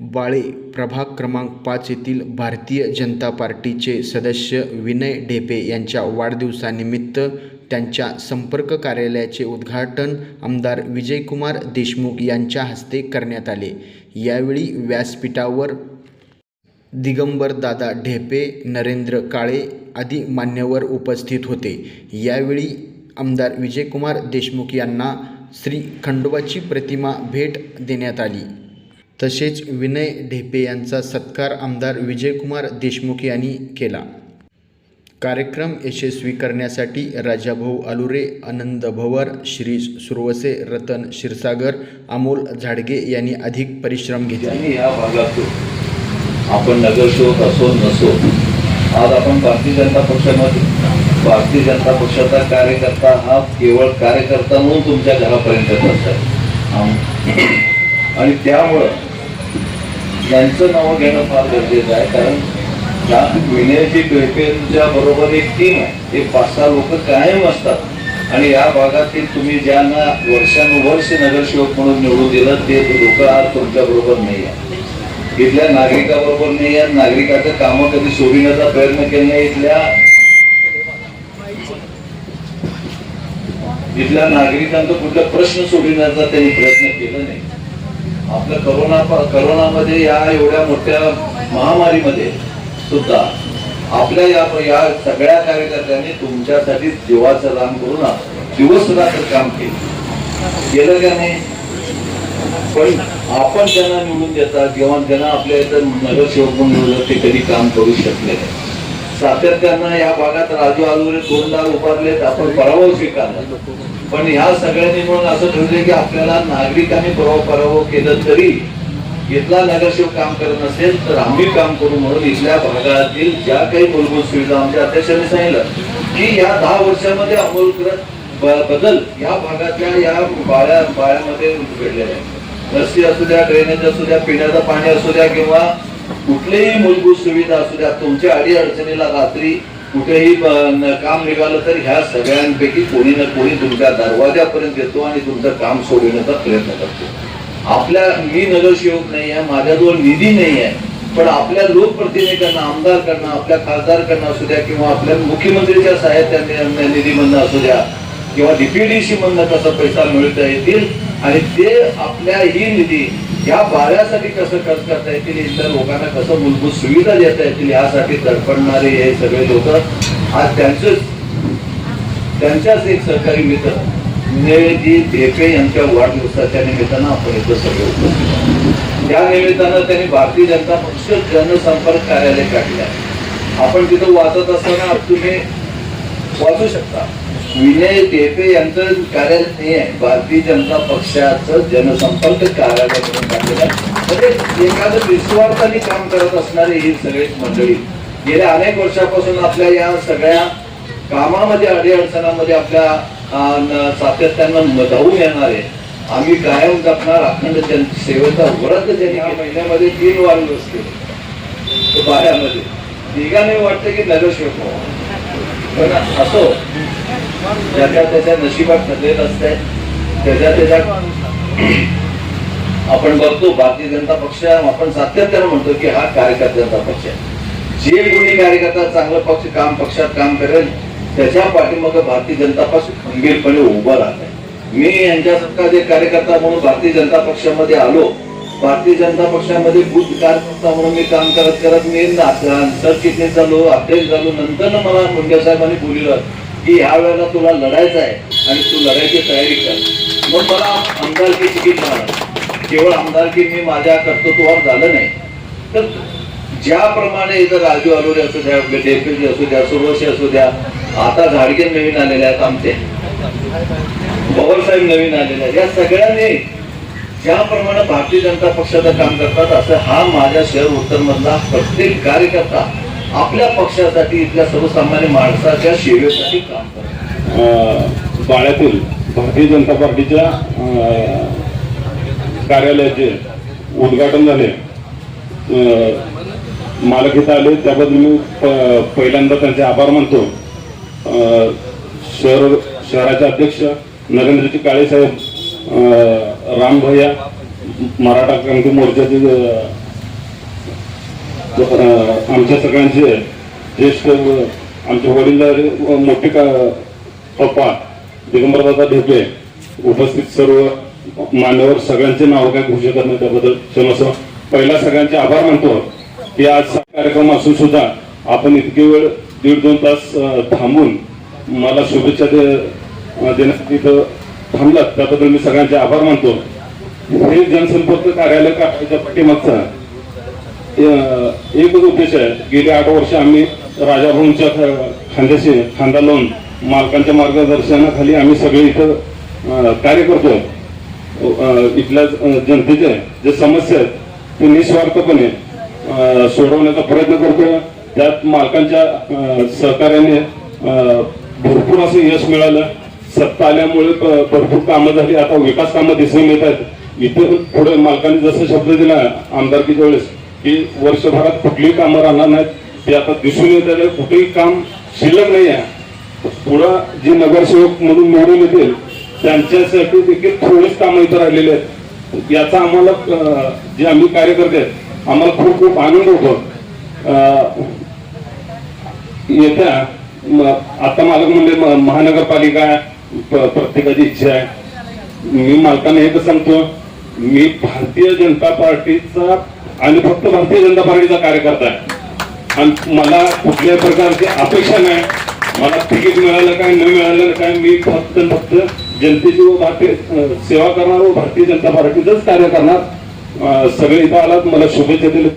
बाळे प्रभाग क्रमांक पाच येथील भारतीय जनता पार्टीचे सदस्य विनय ढेपे यांच्या वाढदिवसानिमित्त त्यांच्या संपर्क कार्यालयाचे उद्घाटन आमदार विजयकुमार देशमुख यांच्या हस्ते करण्यात आले. यावेळी व्यासपीठावर दिगंबरदादा ढेपे नरेंद्र काळे आदी मान्यवर उपस्थित होते. यावेळी आमदार विजयकुमार देशमुख यांना श्री खंडोबाची प्रतिमा भेट देण्यात आली. तसेच विनय ढेपे यांचा सत्कार आमदार विजयकुमार देशमुख यांनी केला. कार्यक्रम यशस्वी करण्यासाठी राजाभाऊ आलुरे आनंद भवर शिरीष सुरवसे रतन क्षीरसागर अमोल झाडगे यांनी अधिक परिश्रम घेतले. या भागातून आपण नगरसेवक असो नसो आज आपण भारतीय जनता पक्षामध्ये भारतीय जनता पक्षाचा कार्यकर्ता हा केवळ कार्यकर्ता म्हणून तुमच्या घरापर्यंत असतात आणि त्यामुळं यांचं नावं घेणं फार गरजेचं आहे कारण या विनयजी पेपेंच्या बरोबर एक टीम आहे. एक पाच सहा लोक कायम असतात. आणि या भागातील तुम्ही ज्यांना वर्षानुवर्ष नगरसेवक म्हणून निवडून दिलं ते लोक आज तुमच्या बरोबर नाही आहे इथल्या नागरिकाबरोबर नाही आहे नागरिकाचं कामं कधी सोडविण्याचा प्रयत्न केला नाही इथल्या इथल्या नागरिकांचा कुठला प्रश्न सोडविण्याचा त्यांनी प्रयत्न केला नाही. आपलं करोना करोनामध्ये या एवढ्या मोठ्या महामारीमध्ये सुद्धा आपल्या या या सगळ्या कार्यकर्त्यांनी तुमच्यासाठी जीवाचं दान करून दिवस रात्र काम केलं. केलं का नाही? पण आपण त्यांना निवडून देतात जेव्हा त्यांना आपल्या इथं नगरसेवक म्हणून ते कधी काम करू शकले नाही. सातत्यानं या भागात राजू आलुरे दोनदा उभारलेत आपण पराभव स्वीकारला. पण ह्या सगळ्यांनी म्हणून असं ठरले की आपल्याला नागरिकांनी पराभव पराभव केलं तरी इथला नगरसेवक काम करत नसेल तर आम्ही काम करू म्हणून इथल्या भागातील ज्या काही मूलभूत सुविधा आमच्या अध्यक्षांनी सांगितलं की या दहा वर्षामध्ये अमोलकृत ब- बदल या भागातल्या या बाळ्या बाळ्यामध्ये घडलेले आहेत रस्ते असू द्या ड्रेनेज असू द्या पिण्याचं पाणी असू द्या किंवा कुठलीही मूलभूत सुविधा असू द्या तुमच्या अडी अडचणीला रात्री कुठेही काम निघालं तर ह्या सगळ्यांपैकी कोणी ना कोणी तुमच्या दरवाजापर्यंत येतो आणि तुमचं काम सोडविण्याचा प्रयत्न करतो. आपल्या मी नगरसेवक नाही आहे माझ्याजवळ निधी नाही आहे पण आपल्या लोकप्रतिनिधीकडनं आमदारकडनं आपल्या खासदारकडनं असू द्या किंवा आपल्या मुख्यमंत्रीच्या सहाय्यता निधीमधनं असू द्या किंवा डीपीडीसी मधनं कसा पैसा मिळवता येतील आणि ते आपल्या ही निधी या बाळ्यासाठी कसं खर्च करता येतील? इतर लोकांना कसं मूलभूत सुविधा देता येतील? यासाठी तडफडणारे हे सगळे लोक आज त्यांचंच त्यांच्याच एक सहकारी मित्र जी ढेपे यांच्या वाढदिवसाच्या निमित्तानं आपण इथं सगळे उपस्थित त्या निमित्तानं त्यांनी भारतीय जनता पक्ष जनसंपर्क कार्यालय काढले आपण तिथं वाचत असताना तुम्ही वाचू शकता. विनय टेपे यांचं कार्यालय नाही आहे भारतीय जनता पक्षाचं जनसंपर्क कार्यालय म्हणून टाकलेलं आहे. म्हणजे एखादं निस्वार्थाने काम करत असणारे ही सगळेच मंडळी गेल्या अनेक वर्षापासून आपल्या या सगळ्या कामामध्ये अडीअडचणामध्ये आपल्या सातत्यानं धावून येणारे आम्ही कायम जपणार अखंड जन सेवेचा व्रत ज्यांनी या महिन्यामध्ये तीन वार केले. बाऱ्यामध्ये निघाने वाटतं की नगरसेवक व्हावं. पण असो ज्याच्या त्याच्या नशिबात ठरलेलं असतंय त्याच्या त्याच्या आपण बघतो भारतीय जनता पक्ष आपण सातत्यानं म्हणतो की हा कार्यकर्त्यांचा पक्ष आहे. जे कोणी कार्यकर्ता चांगलं पक्ष काम पक्षात काम करेल त्याच्या पाठीमागे भारतीय जनता पक्ष खंबीरपणे उभं राहत आहे. मी यांच्यासारखा जे कार्यकर्ता म्हणून भारतीय जनता पक्षामध्ये आलो भारतीय जनता पक्षामध्ये बुद्ध कार्यकर्ता म्हणून मी काम करत करत मी सरचिटणीस झालो अध्यक्ष झालो नंतर मला मुंडे साहेबांनी बोललं की ह्या वेळेला तुला लढायचं आहे आणि तू लढायची तयारी कर. मग मला आमदारकी तिकीट मिळालं. केवळ आमदारकी मी माझ्या कर्तृत्वावर झालं नाही. तर ज्याप्रमाणे इथं राजू अलोरे असू द्या डेप्युटी असू द्या सुरवशी असू द्या आता झाडगे नवीन आलेले आहेत आमचे. पवार नवीन आलेले आहेत. या सगळ्यांनी ज्याप्रमाणे भारतीय जनता पक्षाचं काम करतात असं हा माझ्या शहर उत्तरमधला प्रत्येक कार्यकर्ता आपल्या पक्षासाठी इथल्या सर्वसामान्य माणसाच्या सेवेसाठी काम बाळ्यातील भारतीय जनता पार्टीच्या कार्यालयाचे उद्घाटन झाले. मालक इथं आले त्याबद्दल मी प- पहिल्यांदा त्यांचे आभार मानतो. शहर शहराचे अध्यक्ष नरेंद्रजी काळे साहेब राम भैया मराठा क्रांती मोर्चाचे आमच्या सगळ्यांचे ज्येष्ठ आमचे वडील मोठे का पप्पा दिगंबरदादा ढेपे उपस्थित सर्व मान्यवर सगळ्यांचे नाव काय घोषित करण्यात त्याबद्दल क्षमस्व पहिला सगळ्यांचे आभार मानतो की आज कार्यक्रम असून सुद्धा आपण इतके वेळ दीड दोन तास थांबून मला शुभेच्छा दे देण्यासाठी इथं थांबलात. त्याबद्दल मी सगळ्यांचे आभार मानतो. हे जनसंपर्क कार्यालय काढायच्या पाठीमागचा. एकच उद्देश आहे गेली आठ वर्ष आम्ही राजाभाऊंच्या ख- खांद्याशी खांदा लावून मालकांच्या मार्गदर्शनाखाली आम्ही सगळे इथं कार्य करतो. इथल्या जनतेचे जे समस्या आहेत ते निस्वार्थपणे सोडवण्याचा प्रयत्न करतो त्यात मालकांच्या सहकार्याने भरपूर असं यश मिळालं. सत्ता आल्यामुळे भरपूर कामं झाली. आता विकास कामं दिसून येत आहेत. इथे पुढे मालकांनी जसं शब्द दिला आमदारकीच्या वेळेस की वर्षभरात कुठलीही कामं राहणार नाहीत. ते आता दिसून येत आहे कुठेही काम शिल्लक नाही आहे. पुढं जे नगरसेवक म्हणून निवडून येतील त्यांच्यासाठी देखील थोडेच कामं इथं राहिलेले आहेत. याचा आम्हाला जे आम्ही कार्यकर्ते आहेत आम्हाला खूप खूप आनंद होतो. येत्या आता मालक म्हणले महानगरपालिका प्रत्येकाची इच्छा आहे. मी मालकांना एकच सांगतो मी भारतीय जनता पार्टीचा आणि फक्त भारतीय जनता पार्टीचा कार्यकर्ता आहे. आणि मला कुठल्याही प्रकारची अपेक्षा नाही. मला तिकीट मिळालं काय न मिळालं काय मी फक्त फक्त जनतेची व भारतीय सेवा करणार व भारतीय जनता पार्टीचंच कार्य करणार. सगळे इथं आलात मला शुभेच्छा दिल्या